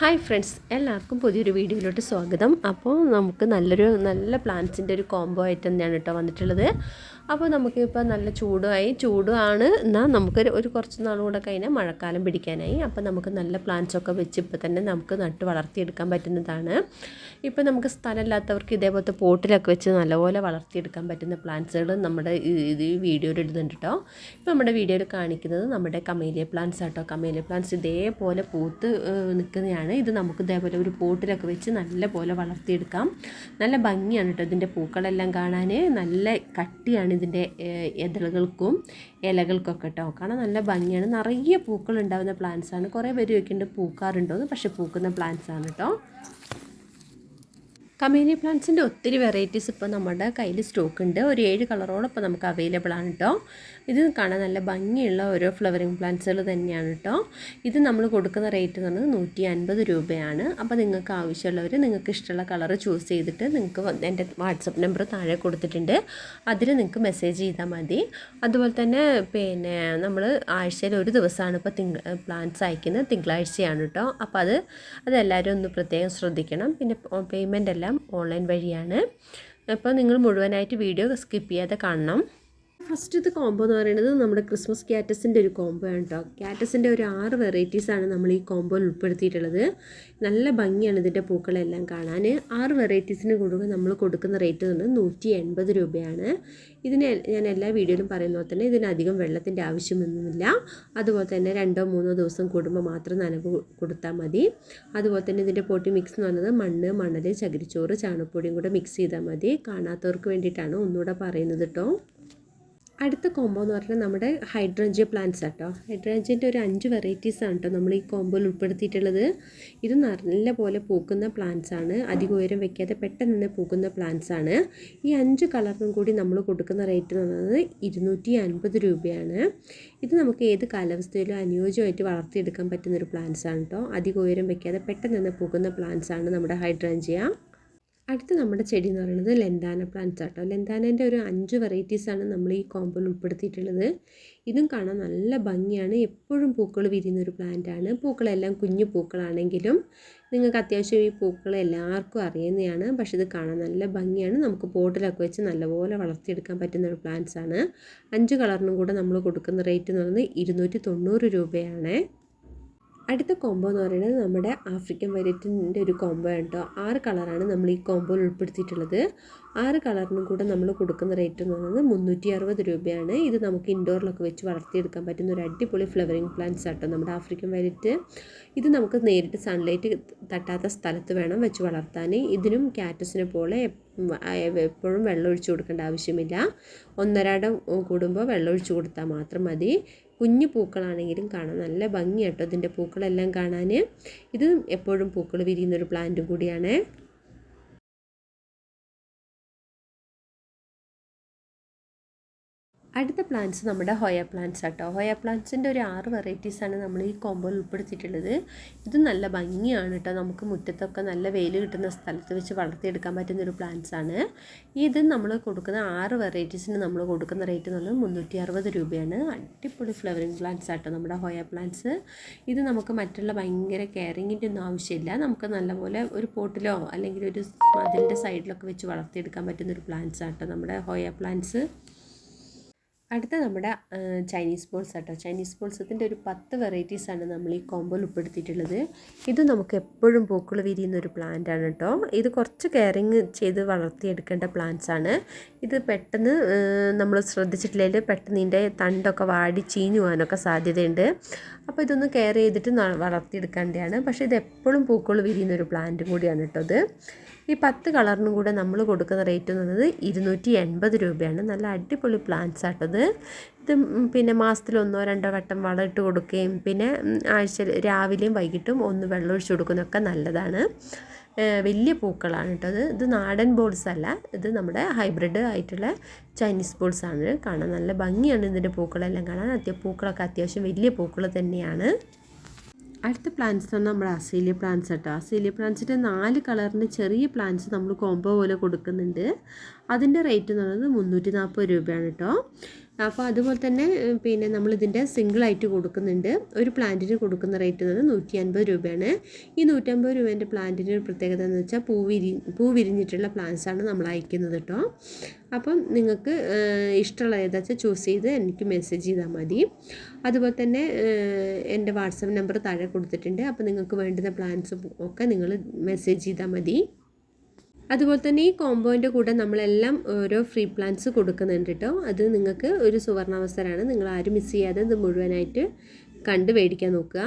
Hi friends എല്ലാവർക്കും പുതിയൊരു വീഡിയോയിലോട്ട് സ്വാഗതം. അപ്പോൾ നമുക്ക് നല്ലൊരു നല്ല പ്ലാന്റ്സിന്റെ ഒരു കോംബോ ആയിട്ട് തന്നെയാണ് കേട്ടോ വന്നിട്ടുള്ളത്. അപ്പോൾ നമുക്കിപ്പോൾ നല്ല ചൂടുമായി ചൂടുമാണ് എന്നാൽ നമുക്ക് ഒരു കുറച്ച് നാൾ കൂടെ കഴിഞ്ഞാൽ മഴക്കാലം പിടിക്കാനായി. അപ്പോൾ നമുക്ക് നല്ല പ്ലാന്റ്സ് ഒക്കെ വെച്ച് ഇപ്പോൾ തന്നെ നമുക്ക് നട്ട് വളർത്തിയെടുക്കാൻ പറ്റുന്നതാണ്. ഇപ്പോൾ നമുക്ക് സ്ഥലമില്ലാത്തവർക്ക് ഇതേപോലത്തെ പോട്ടിലൊക്കെ വെച്ച് നല്ലപോലെ വളർത്തിയെടുക്കാൻ പറ്റുന്ന പ്ലാന്റ്സുകൾ നമ്മുടെ ഇത് വീഡിയോയിൽ ഇടുന്നുണ്ട് കേട്ടോ ഇപ്പോൾ നമ്മുടെ വീഡിയോയിൽ കാണിക്കുന്നത് നമ്മുടെ കമേലിയ പ്ലാന്റ്സ് ആട്ടോ. കമേലിയ പ്ലാന്റ്സ് ഇതേപോലെ പൂത്ത് നിൽക്കുന്നതാണ് ഇത് നമുക്ക് ഇതേപോലെ ഒരു പോട്ടിലൊക്കെ വെച്ച് നല്ലപോലെ വളർത്തിയെടുക്കാം. നല്ല ഭംഗിയാണ് കേട്ടോ ഇതിന്റെ പൂക്കളെല്ലാം കാണാൻ നല്ല കട്ടിയാണ് ഇതിന്റെ ഇതളുകൾക്കും ഇലകൾക്കൊക്കെ കേട്ടോ കാണാൻ നല്ല ഭംഗിയാണ്. നിറയെ പൂക്കൾ ഉണ്ടാകുന്ന പ്ലാന്റ്സാണ് കുറേ പേര് ചോദിക്കുന്നുണ്ട് പൂക്കാറുണ്ടോ എന്ന് പക്ഷേ പൂക്കുന്ന പ്ലാന്റ്സ് ആണ് കേട്ടോ കമേലിയ പ്ലാന്റ്സിന്റെ ഒത്തിരി വെറൈറ്റീസ് ഇപ്പോൾ നമ്മുടെ കയ്യിൽ സ്റ്റോക്ക് ഉണ്ട്. ഒരു ഏഴ് കളറോളം ഇപ്പോൾ നമുക്ക് അവൈലബിൾ ആണ് കേട്ടോ ഇത് കാണാൻ നല്ല ഭംഗിയുള്ള ഓരോ ഫ്ലവറിങ് പ്ലാന്റ്സുകൾ തന്നെയാണ് കേട്ടോ ഇത് നമ്മൾ കൊടുക്കുന്ന റേറ്റ് എന്ന് പറയുന്നത് നൂറ്റി അൻപത് രൂപയാണ്. അപ്പോൾ നിങ്ങൾക്ക് ആവശ്യമുള്ളവർ നിങ്ങൾക്ക് ഇഷ്ടമുള്ള കളർ ചൂസ് ചെയ്തിട്ട് നിങ്ങൾക്ക് എന്റെ വാട്സപ്പ് നമ്പർ താഴെ കൊടുത്തിട്ടുണ്ട്. അതിൽ നിങ്ങൾക്ക് മെസ്സേജ് ചെയ്താൽ മതി. അതുപോലെ തന്നെ പിന്നെ നമ്മൾ ആഴ്ചയിൽ ഒരു ദിവസമാണ് ഇപ്പോൾ തിങ്ക പ്ലാന്റ്സ് അയക്കുന്നത്. തിങ്കളാഴ്ചയാണ് കേട്ടോ അപ്പോൾ അത് അതെല്ലാവരും ഒന്ന് പ്രത്യേകം ശ്രദ്ധിക്കണം. പിന്നെ പേയ്മെന്റ് എല്ലാം ഓൺലൈൻ വഴിയാണ്. അപ്പോൾ നിങ്ങൾ മുഴുവനായിട്ട് വീഡിയോ സ്കിപ്പ് ചെയ്യാതെ കാണണം. ഫസ്റ്റത്തെ കോംബോ എന്ന് പറയുന്നത് നമ്മുടെ ക്രിസ്മസ് ക്യാറ്റസിന്റെ ഒരു കോംബോ ആണ് കേട്ടോ ക്യാറ്റസിന്റെ ഒരു ആറ് വെറൈറ്റീസാണ് നമ്മൾ ഈ കോംബോയിൽ ഉൾപ്പെടുത്തിയിട്ടുള്ളത്. നല്ല ഭംഗിയാണ് ഇതിന്റെ പൂക്കളെല്ലാം കാണാൻ. ആറ് വെറൈറ്റീസിന് കൊടുക്കുക നമ്മൾ കൊടുക്കുന്ന റേറ്റ് എന്ന് നൂറ്റി എൺപത് രൂപയാണ്. ഇതിന് ഞാൻ എല്ലാ വീഡിയോയിലും പറയുന്ന പോലെ തന്നെ ഇതിനധികം വെള്ളത്തിന്റെ ആവശ്യമൊന്നുമില്ല. അതുപോലെ തന്നെ രണ്ടോ മൂന്നോ ദിവസം കൂടുമ്പോൾ മാത്രം നനവ് കൊടുത്താൽ മതി. അതുപോലെ തന്നെ ഇതിന്റെ പോട്ടി മിക്സ് എന്ന് പറയുന്നത് മണ്ണ് മണൽ ചകിരിച്ചോറ് ചാണപ്പൊടിയും കൂടെ മിക്സ് ചെയ്താൽ മതി. കാണാത്തവർക്ക് വേണ്ടിയിട്ടാണ് ഒന്നുകൂടെ പറയുന്നത് കേട്ടോ അടുത്ത കോംബോ എന്ന് പറഞ്ഞാൽ നമ്മുടെ ഹൈഡ്രഞ്ചിയ പ്ലാന്റ്സ് ആട്ടോ. ഹൈഡ്രഞ്ചിന്റെ ഒരു അഞ്ച് വെറൈറ്റീസാണ് കേട്ടോ നമ്മൾ ഈ കോംബോയിൽ ഉൾപ്പെടുത്തിയിട്ടുള്ളത്. ഇത് നല്ല പോലെ പൂക്കുന്ന പ്ലാന്റ്സ് ആണ്. അധികം ഉയരം വെക്കാതെ പെട്ടെന്ന് തന്നെ പൂക്കുന്ന പ്ലാന്റ്സ് ആണ്. ഈ അഞ്ച് കളറിനും കൂടി നമ്മൾ കൊടുക്കുന്ന റേറ്റ് എന്ന് പറയുന്നത് ഇരുന്നൂറ്റി അൻപത് രൂപയാണ്. ഇത് നമുക്ക് ഏത് കാലാവസ്ഥയിലും അനുയോജ്യമായിട്ട് വളർത്തിയെടുക്കാൻ പറ്റുന്ന ഒരു പ്ലാന്റ്സ് ആണ് കേട്ടോ അധികം ഉയരം വെക്കാതെ പെട്ടെന്ന് തന്നെ പൂക്കുന്ന പ്ലാന്റ്സ് ആണ് നമ്മുടെ ഹൈഡ്രഞ്ചിയ അടുത്ത നമ്മുടെ ചെടി എന്ന് പറയുന്നത് ലെന്താന പ്ലാന്റ്സ് ആട്ടോ. ലെന്താനേന്റെ ഒരു അഞ്ച് വെറൈറ്റീസാണ് നമ്മൾ ഈ കോമ്പോയിൽ ഉൾപ്പെടുത്തിയിട്ടുള്ളത്. ഇതും കാണാൻ നല്ല ഭംഗിയാണ്. എപ്പോഴും പൂക്കൾ വിരിയുന്ന ഒരു പ്ലാന്റാണ് പൂക്കളെല്ലാം കുഞ്ഞു പൂക്കളാണെങ്കിലും നിങ്ങൾക്ക് അത്യാവശ്യം ഈ പൂക്കൾ എല്ലാവർക്കും അറിയുന്നതാണ്. പക്ഷെ ഇത് കാണാൻ നല്ല ഭംഗിയാണ്. നമുക്ക് പോട്ടിലൊക്കെ വെച്ച് നല്ലപോലെ വളർത്തിയെടുക്കാൻ പറ്റുന്ന ഒരു പ്ലാന്റ്സ് ആണ്. അഞ്ച് കളറിനും കൂടെ നമ്മൾ കൊടുക്കുന്ന റേറ്റ് എന്ന് പറയുന്നത് ഇരുന്നൂറ്റി തൊണ്ണൂറ് രൂപയാണ്. അടുത്ത കോംബോ എന്ന് പറയുന്നത് നമ്മുടെ ആഫ്രിക്കൻ വൈലറ്റിന്റെ ഒരു കോംബോ ആണ് കേട്ടോ ആറ് കളറാണ് നമ്മൾ ഈ കോംബോയിൽ ഉൾപ്പെടുത്തിയിട്ടുള്ളത്. ആറ് കളറിനും കൂടെ നമ്മൾ കൊടുക്കുന്ന റേറ്റ് എന്ന് പറയുന്നത് മുന്നൂറ്റി അറുപത് രൂപയാണ്. ഇത് നമുക്ക് ഇൻഡോറിലൊക്കെ വെച്ച് വളർത്തിയെടുക്കാൻ പറ്റുന്ന ഒരു അടിപൊളി ഫ്ലവറിങ് പ്ലാന്റ്സ് ആട്ടോ നമ്മുടെ ആഫ്രിക്കൻ വൈലറ്റ് ഇത് നമുക്ക് നേരിട്ട് സൺലൈറ്റ് തട്ടാത്ത സ്ഥലത്ത് വേണം വെച്ച് വളർത്താൻ. ഇതിനും കാറ്റസിനെ പോലെ എപ്പോഴും വെള്ളം ഒഴിച്ചു കൊടുക്കേണ്ട ആവശ്യമില്ല. ഒന്നരാടം കൂടുമ്പോൾ വെള്ളം ഒഴിച്ചു കൊടുത്താൽ മാത്രം മതി. കുഞ്ഞു പൂക്കളാണെങ്കിലും കാണാം. നല്ല ഭംഗിയാട്ടോ ഇതിന്റെ പൂക്കളെല്ലാം കാണാൻ. ഇത് എപ്പോഴും പൂക്കൾ വിരിയുന്നൊരു പ്ലാന്റും കൂടിയാണ്. അടുത്ത പ്ലാന്റ്സ് നമ്മുടെ ഹോയ പ്ലാന്റ്സ് ആട്ടോ. ഹോയ പ്ലാന്റ്സിന്റെ ഒരു ആറ് വെറൈറ്റീസാണ് നമ്മൾ ഈ കോമ്പോയിൽ ഉൾപ്പെടുത്തിയിട്ടുള്ളത്. ഇത് നല്ല ഭംഗിയാണ് കേട്ടോ നമുക്ക് മുറ്റത്തൊക്കെ നല്ല വെയിൽ കിട്ടുന്ന സ്ഥലത്ത് വെച്ച് വളർത്തിയെടുക്കാൻ പറ്റുന്ന ഒരു പ്ലാന്റ്സ് ആണ്. ഇത് നമ്മൾ കൊടുക്കുന്ന ആറ് വെറൈറ്റീസിന് നമ്മൾ കൊടുക്കുന്ന റേറ്റ് എന്ന് പറഞ്ഞാൽ മുന്നൂറ്റി അറുപത് രൂപയാണ്. അടിപൊളി ഫ്ലവറിങ് പ്ലാന്റ്സ് ആട്ടോ നമ്മുടെ ഹോയ പ്ലാന്റ്സ് ഇത് നമുക്ക് മറ്റുള്ള ഭയങ്കര കെയറിങ്ങിന്റെ ഒന്നും ആവശ്യമില്ല. നമുക്ക് നല്ലപോലെ ഒരു പോട്ടിലോ അല്ലെങ്കിൽ ഒരു മതിലിന്റെ സൈഡിലൊക്കെ വെച്ച് വളർത്തിയെടുക്കാൻ പറ്റുന്ന ഒരു പ്ലാന്റ്സ് ആട്ടോ നമ്മുടെ ഹോയ പ്ലാന്റ്സ് അടുത്ത നമ്മുടെ ചൈനീസ് ബോൾസ് ആട്ടോ. ചൈനീസ് ബോൾസത്തിന്റെ ഒരു പത്ത് വെറൈറ്റീസാണ് നമ്മൾ ഈ കോമ്പോയിൽ ഉൾപ്പെടുത്തിയിട്ടുള്ളത്. ഇത് നമുക്ക് എപ്പോഴും പൂക്കൾ വിരിയുന്ന ഒരു പ്ലാന്റ് ആണ് കേട്ടോ ഇത് കുറച്ച് കെയറിങ് ചെയ്ത് വളർത്തിയെടുക്കേണ്ട പ്ലാന്റ്സ് ആണ്. ഇത് പെട്ടെന്ന് നമ്മൾ ശ്രദ്ധിച്ചിട്ടില്ലെങ്കിൽ പെട്ടെന്ന് ഇതിന്റെ തണ്ടൊക്കെ വാടി ചീഞ്ഞു പോകാനൊക്കെ സാധ്യതയുണ്ട്. അപ്പോൾ ഇതൊന്ന് കെയർ ചെയ്തിട്ട് വളർത്തിയെടുക്കേണ്ടതാണ്. പക്ഷേ ഇത് എപ്പോഴും പൂക്കൾ വിരിയുന്ന ഒരു പ്ലാന്റ് കൂടിയാണ് കേട്ടോ ഇത്. ഈ പത്ത് കളറിനും കൂടെ നമ്മൾ കൊടുക്കുന്ന റേറ്റ് എന്ന് പറയുന്നത് ഇരുന്നൂറ്റി എൺപത് രൂപയാണ്. നല്ല അടിപൊളി പ്ലാന്റ്സ് ആട്ടത് ഇത് പിന്നെ മാസത്തിൽ ഒന്നോ രണ്ടോ വട്ടം വളം ഇട്ട് കൊടുക്കുകയും പിന്നെ ആഴ്ച രാവിലെയും വൈകിട്ടും ഒന്ന് വെള്ളം ഒഴിച്ചു കൊടുക്കുന്നതൊക്കെ നല്ലതാണ്. വലിയ പൂക്കളാണ് കേട്ടോ അത് ഇത് നാടൻ ബോൾസ് അല്ല. ഇത് നമ്മുടെ ഹൈബ്രിഡ് ആയിട്ടുള്ള ചൈനീസ് ബോൾസ് ആണ്. കാണാൻ നല്ല ഭംഗിയാണ് ഇതിന്റെ പൂക്കളെല്ലാം കാണാൻ. അത്യ പൂക്കളൊക്കെ അത്യാവശ്യം വലിയ പൂക്കൾ തന്നെയാണ്. അടുത്ത പ്ലാന്റ്സ് പറഞ്ഞാൽ നമ്മുടെ അസീലിയ പ്ലാന്റ്സ് കേട്ടോ. അസീലിയ പ്ലാന്റ്സിന്റെ നാല് കളറിന്റെ ചെറിയ പ്ലാന്റ്സ് നമ്മൾ കോംബോ പോലെ കൊടുക്കുന്നുണ്ട്. അതിന്റെ റേറ്റ് എന്ന് പറയുന്നത് മുന്നൂറ്റി നാൽപ്പത് രൂപയാണ് കേട്ടോ. അപ്പോൾ അതുപോലെ തന്നെ പിന്നെ നമ്മളിതിന്റെ സിംഗിളായിട്ട് കൊടുക്കുന്നുണ്ട്. ഒരു പ്ലാന്റിന് കൊടുക്കുന്ന റേറ്റ് എന്ന് പറഞ്ഞാൽ നൂറ്റി അൻപത് രൂപയാണ്. ഈ നൂറ്റമ്പത് രൂപേന്റെ പ്ലാന്റിന്റെ ഒരു പ്രത്യേകത എന്ന് വെച്ചാൽ പൂ വിരി പൂ വിരിഞ്ഞിട്ടുള്ള പ്ലാന്റ്സാണ് നമ്മൾ അയക്കുന്നത് കേട്ടോ അപ്പം നിങ്ങൾക്ക് ഇഷ്ടമുള്ള ഏതാ വെച്ചാൽ ചൂസ് ചെയ്ത് എനിക്ക് മെസ്സേജ് ചെയ്താൽ മതി. അതുപോലെ തന്നെ എന്റെ വാട്സപ്പ് നമ്പർ താഴെ കൊടുത്തിട്ടുണ്ട്. അപ്പോൾ നിങ്ങൾക്ക് വേണ്ടുന്ന പ്ലാന്റ്സും ഒക്കെ നിങ്ങൾ മെസ്സേജ് ചെയ്താൽ മതി. അതുപോലെ തന്നെ ഈ കോമ്പോന്റെ കൂടെ നമ്മളെല്ലാം ഓരോ ഫ്രീ പ്ലാൻസ് കൊടുക്കുന്നുണ്ട് കേട്ടോ. അത് നിങ്ങൾക്ക് ഒരു സുവർണാവസരമാണ്. നിങ്ങൾ ആരും മിസ് ചെയ്യാതെ ഇത് മുഴുവനായിട്ട് കണ്ട് മേടിക്കാൻ നോക്കുക.